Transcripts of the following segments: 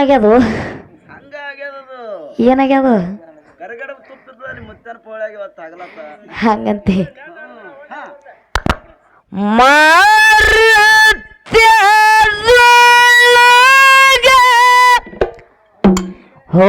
ಏನಾಗ್ಯದು? ಏನಾಗ್ಯದು? ಹಂಗಂತಿ. ಮಾರ್ತ್ಯ ಹೋ.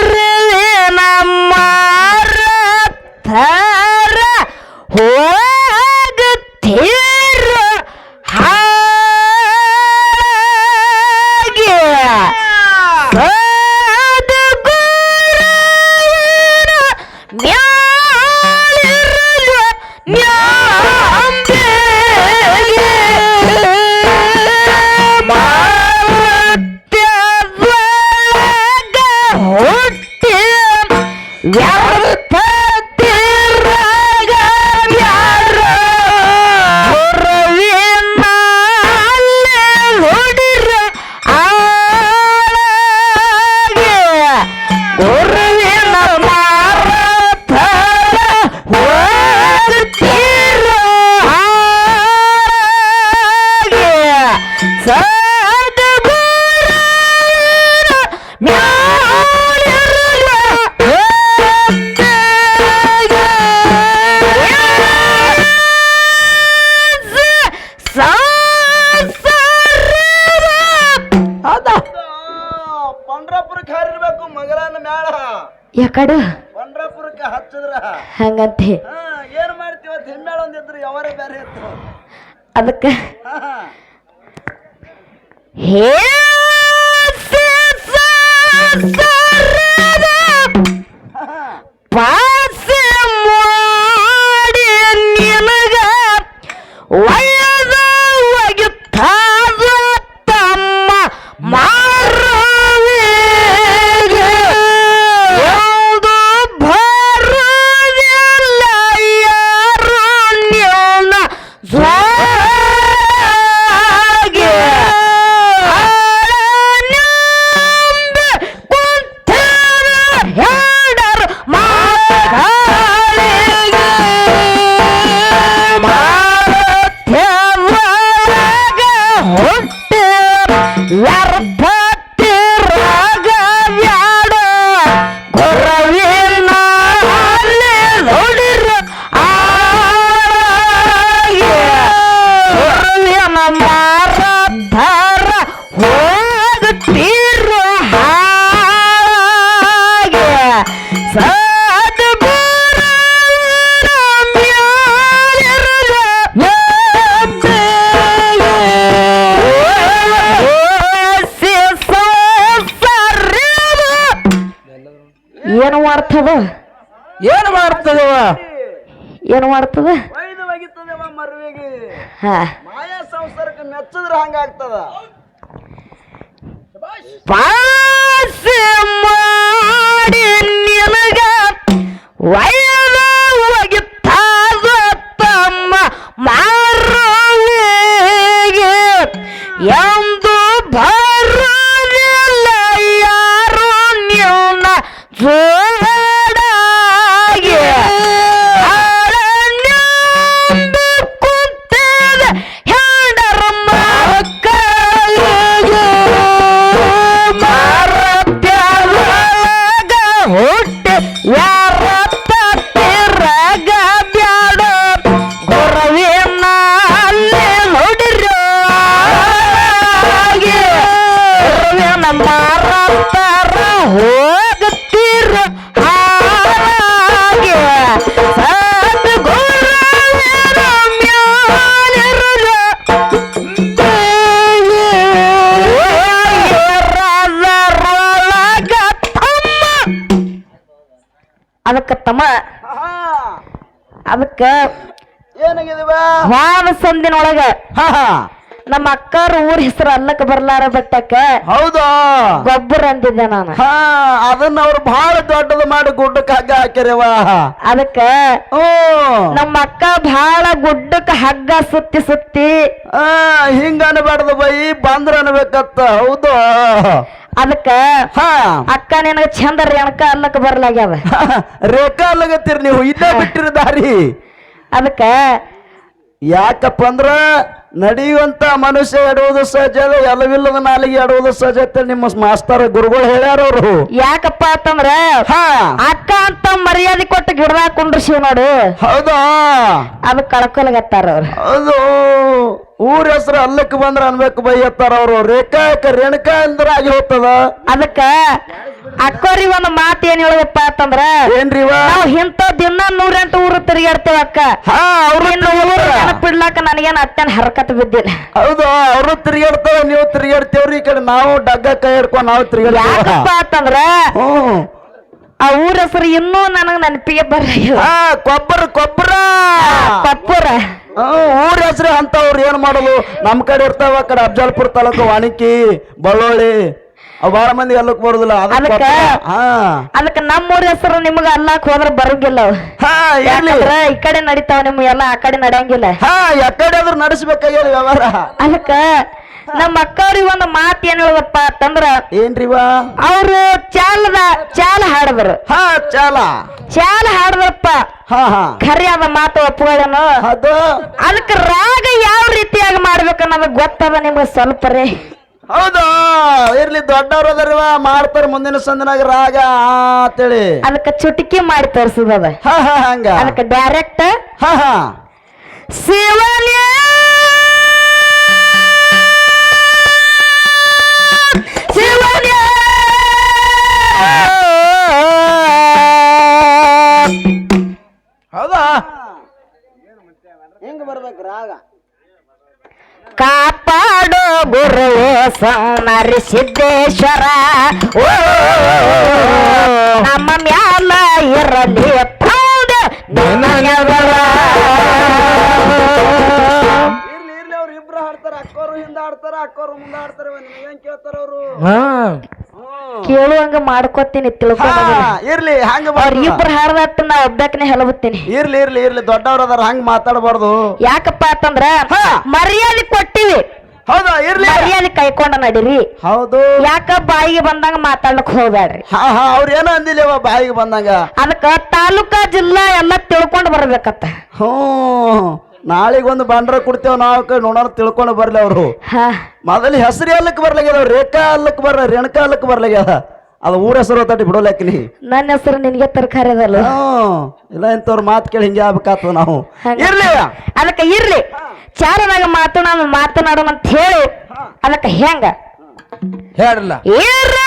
ಯಾಕಡ ಪಂಡ್ರಾಪುರಕ್ಕೆ ಹಚ್ಚಿದ್ರ. ಹಂಗಂತೆ. ಏನು ಮಾಡ್ತೀವ? ಹಿಮ್ಮೇಳ ಒಂದಿದ್ರು ಯಾವಾರ ಬೇರೆ ಇತ್ತು. ಅದಕ್ಕೆ ಹೇ. ಏನು ಮಾಡ್ತದ? ಒಯ್ದು ಒಗಿತದೆ ಮರುವಿಗೆ. ಹಾ. ಮಾಯಾ ಸಂಸಾರಕ್ಕೆ ಮೆಚ್ಚದ್ರ ಹಂಗಾಗ್ತದ. ಪಾಸ್ ಅದಕ್ಕ ತಮ್ಮ ಅದಕ್ಕೆ ವಾದ ಸಂದಿನೊಳಗ ನಮ್ಮ ಅಕ್ಕಾರ ಊರ್ ಹೆಸರು ಅಲ್ಲಕ್ಕ ಬರ್ಲಾರ ಬೆಟ್ಟಕ್ಕ ಹೌದಾ? ಗೊಬ್ಬರ ಅಂದಿದ್ದೆ ನಾನು. ಹಾ ಅದನ್ನ ಅವ್ರು ಬಹಳ ದೊಡ್ಡದು ಮಾಡಿ ಗುಡ್ಡಕ್ಕೆ ಹಗ್ಗ ಹಾಕಿರವ ಅದಕ್ಕ ನಮ್ಮ ಅಕ್ಕ ಬಹಳ ಗುಡ್ಡಕ್ಕ ಹಗ್ಗ ಸುತ್ತಿ ಸುತ್ತಿ ಆ ಹಿಂಗ ಅನ್ಬಾರ್ದು ಬೈ ಬಂದ್ರ ಅನ್ಬೇಕತ್ತ. ಹೌದು. ಅದಕ್ಕ ಹಾ. ಅಕ್ಕ ನಿನಗ ಚಂದ ರೇಣಕ ಅಲ್ಲಕ್ಕ ಬರ್ಲಾಗ್ಯಾವ. ರೇಖಾ ಅಲ್ಲಗತ್ತೀರಿ ನೀವು ಇಲ್ಲೇ ಬಿಟ್ಟಿರ ದಾರಿ. ಅದಕ್ಕ ಯಾಕಪ್ಪ ಅಂದ್ರ ನಡೆಯುವಂತ ಮನುಷ್ಯ ಎಡುವುದು ಸಹಜ ಎಲ್ಲವಿಲ್ಲದ ನಾಲಿಗೆ ಎಡುವುದು ಸಹಜ ಅಂತ ನಿಮ್ಮ ಮಾಸ್ತರ ಗುರುಗಳು ಹೇಳ್ಯಾರ ಅವರು. ಯಾಕಪ್ಪ ಅಂತಂದ್ರ ಹಾ. ಅಕ್ಕ ಅಂತ ಮರ್ಯಾದೆ ಕೊಟ್ಟು ಗಿಡದಾಗ ಕುಂಡ್ರಿಸಿವ್ ನೋಡು. ಹೌದಾ? ಅದು ಕಳ್ಕೊಲ್ಗತ್ತಾರ ಅವ್ರು. ಹೌದು. ಊರ ಹೆಸರು ಅಲ್ಲಕ್ಕೆ ಬಂದ್ರ ಅನ್ಬೇಕು ಬೈಯತ್ತಾರ ಅವರು. ರೇಖಾಕ ರೇಣುಕ ಅಂದ್ರ ಆಗಿ ಹೋಗ್ತದ? ಅದಕ್ಕ ಅಕ್ಕೋರಿ ಒಂದ್ ಮಾತು ಏನ್ ಹೇಳೋದಪ್ಪ ಅಂತಂದ್ರ ಏನ್ರಿವ ನಾವು ಇಂಥ ದಿನ ನೂರೆಂಟು ಊರು ತಿರುಗಾಡ್ತೇವ ಅಕ್ಕ. ಹಾ ಅವ್ರು ನೆನಪಿಡ್ಲಾಕ ನನಗೇನ್ ಅತ್ತೇನ್ ಹರಕತ್ ಬಿದ್ದಿಲ್ಲ. ಹೌದು ಅವರು ತಿರುಗಾಡ್ತಾರ ನೀವು ತಿರುಗಾಡ್ತೇವ್ರಿ ಈ ಕಡೆ ನಾವು ಡಗ್ಗ ಕೈ ಹಿಡ್ಕೊಂಡು ನಾವು ತಿರುಗಾಡ್ತೇವ ಯಾಕಪ್ಪ ಅಂತಂದ್ರ ಹ್ಮ್ ಆ ಊರ ಹೆಸರು ಇನ್ನೂ ನನಗ್ ನೆನಪಿಗೆ ಹಾ ಕೊಬ್ಬರ ಕೊಬ್ಬರ. ಪಪ್ಪುರ ಹ್ಮ್, ಊರ ಹೆಸರು ಅಂತವ್ರು ಏನು ಮಾಡೋದು ನಮ್ಮ ಕಡೆ ಇರ್ತಾವ ಆ ಕಡೆ ಅಫಜಲ್ಪುರ ತಾಲೂಕು ವಾಣಿಕಿ ಬಳ್ಳೋಳಿ. ಅವ್ ಬಾಳ ಮಂದಿ ಎಲ್ಲಕ್ ಬರುದಿಲ್ಲ ಅದಕ್ಕೆ? ನಮ್ಮ ಊರ ಹೆಸರು ನಿಮಗ ಅಲ್ಲಾಕ್ ಹೋದ್ರ ಬರಂಗಿಲ್ಲ ಯಾಕಂದ್ರ ಈ ಕಡೆ ನಡೀತಾವ ನಿಮ್ ಎಲ್ಲ ಆ ಕಡೆ ನಡೆಯಂಗಿಲ್ಲ. ಹಾ ಯಾಕಡೆ ಆದ್ರೂ ನಡೆಸ್ಬೇಕಾಗ್ಯದ ವ್ಯವಹಾರ. ಅದಕ್ಕ ನಮ್ಮ ಅಕ್ಕವ್ರಿಗೆ ಒಂದು ಮಾತು ಏನ್ ಹೇಳದಪ್ಪ ಅಂತಂದ್ರ ಏನ್ರಿವಾ ಅವ್ರು ಚಾಲದ ಚಾಲ ಹಾಡಿದ್ರು. ಹಾ ಚಾಲ. ಚಾಲ ಹಾಡದ್ರಪ್ಪ. ಹಾ ಹಾ. ಖರೆ ಅದ ಮಾತು ಒಪ್ಪುಗಳೇನು ಅದು ಅದಕ್ಕೆ ರಾಗ ಯಾವ ರೀತಿಯಾಗಿ ಮಾಡ್ಬೇಕು ಅನ್ನೋದು ಗೊತ್ತದ ನಿಮ್ಗೆ ಸ್ವಲ್ಪ ರೀ. ಹೌದು. ಇರ್ಲಿ ದೊಡ್ಡವ್ರು ಅದರಿವ ಮಾಡ್ತಾರ ಮುಂದಿನ ಸಂದಿನಾಗ ರಾಗ ಅಂತೇಳಿ. ಅದಕ್ಕೆ ಚುಟಕಿ ಮಾಡಿ ತೋರಿಸದ ಹಾ ಹಾ ಹಂಗ. ಅದಕ್ಕೆ ಡೈರೆಕ್ಟ್ ಹ ಹ. ಶಿವನೇ ಸೋನರಿ ಸಿದ್ದೇಶ್ವರ ಓ ನಮ್ಮ ಮ್ಯಾಲ ಇರಲಿ. ಇರ್ಲಿ ಇರ್ಲಿ ಅವ್ರು ಇಬ್ರು ಹಾಡ್ತಾರ ಅಕ್ಕೋರು ಹಿಂದ ಆಡ್ತಾರ ಅಕ್ಕೋರು ಮುಂದ ಆಡ್ತಾರ ಏನ್ ಕೇಳ್ತಾರ ಅವರು? ಕೇಳುವಂಗ ಮಾಡ್ಕೋತೀನಿ ಇರ್ಲಿ ಹಂಗ ಅವ್ರ ಇಬ್ರು ಹಾಡ್ದಟ್ಟು ನಾ ಒಬ್ಬಾಕನೆ ಹೇಳಬತ್ತೀನಿ ಇರ್ಲಿ ಇರ್ಲಿ ಇರ್ಲಿ ದೊಡ್ಡವ್ರ ಅದಾರ ಹಂಗ ಮಾತಾಡಬಾರ್ದು. ಯಾಕಪ್ಪ ಅಂತಂದ್ರ. ಮರ್ಯಾದೆ ಕೊಟ್ಟಿವಿ. ಹೌದಾ? ಇರ್ಲಿ. ಮರ್ಯಾದೆ ಕೈಕೊಂಡ ನಡೀರಿ. ಹೌದು. ಯಾಕ ಬಾಯಿಗೆ ಬಂದಂಗ ಮಾತಾಡ್ಲಕ್ ಹೋಗ್ಬೇಡ್ರಿ ಹಾ ಹಾ ಅವ್ರ ಏನೋ ಅಂದಿಲ್ಲವ ಬಾಯಿಗೆ ಬಂದಂಗ? ಅದಕ್ಕ ತಾಲೂಕಾ ಜಿಲ್ಲಾ ಎಲ್ಲ ತಿಳ್ಕೊಂಡು ಬರ್ಬೇಕತ್ತ. ಹ್ಞೂ. ನಾಳೆಗೆ ಒಂದು ಬಂಡ್ರ ಕೊಡ್ತೇವ್ ನಾವು ನೋಡೋಣ ತಿಳ್ಕೊಂಡು ಬರ್ಲಿ ಅವರು. ಹಾ. ಮೊದಲು ಹೆಸರು ಅಲ್ಲಕ್ಕೆ ಬರ್ಲಾಗ್ಯದ ರೇಖಾ ಅಲ್ಲಕ್ಕೆ ಬರ್ಲ ರೇಣುಕಾ ಅಲ್ಲಕ್ಕೆ ಬರ್ಲಾಗ್ಯದ. ಅದು ಊರ ಹೆಸರು ತಟ್ಟಿ ಬಿಡೋಲೆಕ್ಲಿ ನನ್ನ ಹೆಸರು ನಿನಗೆ ತರಕಾರಿ ಅದಲ್ಲ. ಇಲ್ಲ ಇಂಥವ್ರ ಮಾತು ಕೇಳಿ ಹಿಂಗೆ ಆಗ್ಬೇಕಾಗ್ತದ ನಾವು. ಇರ್ಲಿ ಅದಕ್ಕೆ ಇರ್ಲಿ. ಚಾರನಾಗ ಮಾತನಾಡ ಮಾತನಾಡೋಣ ಅಂತ ಹೇಳಿ ಅದಕ್ಕೆ ಹೆಂಗ? ಹೇಳಿಲ್ಲ ಇರದರೊಳಗ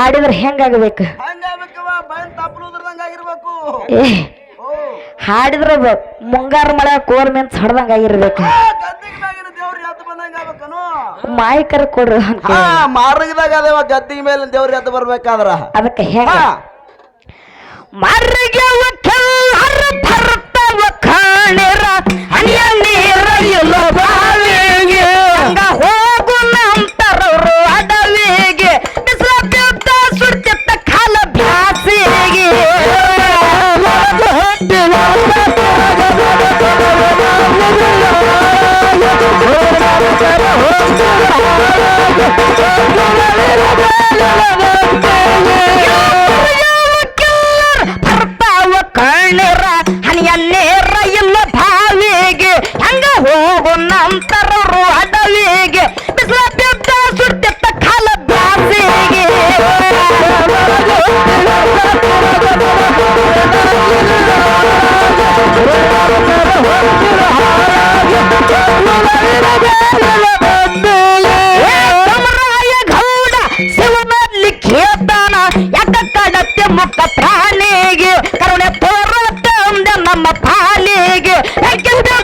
ಹಾಡಿದ್ರೆ ಹೆಂಗಾಗಬೇಕು ಏ ಹಾಡಿದ್ರ ಮುಂಗಾರ ಮಳೆ ಕೋರ್ ಮೆನ್ಸ್ ಹೊಡೆದಂಗ ಆಗಿರ್ಬೇಕು. ಮಾಯಕರ ಕೊಡ್ರಿ ಮಾರ್ಗದಾಗ ಅದೇವ ಗದ್ದಿ ಮೇಲೆ ದೇವ್ರ ಎದ್ದು ಬರ್ಬೇಕಾದ್ರ? ಅದಕ್ಕೆ ಹೇಗ ಮಾರ್ಗವ ಕೆಲ್ಲರ ಭರ್ತವ ಕಾಣಿರ ಹನಿಯ ನೀರ ಎಲ್ಲೋ ನಂತರರು ಅಡವಿಗೆ ಬಿಸಿಲ ಬಿದ್ದ ಸುಟ್ಟಿತ್ತ ಕಾಲ ಬ್ಯಾಸಿಗೆ ಗೌಡ ಶಿವನಲ್ಲಿ ಕೇತಾನ ಯಾಕ ಕಡತ್ತೆ ಮುಕ್ತ ಪ್ರಾಣಿಗೆ? ಕರುಣೆ ತೋರುತ್ತೆ ನಮ್ಮ ಪಾಲಿಗೆ. ಯಾಕೆಂದ್ರೆ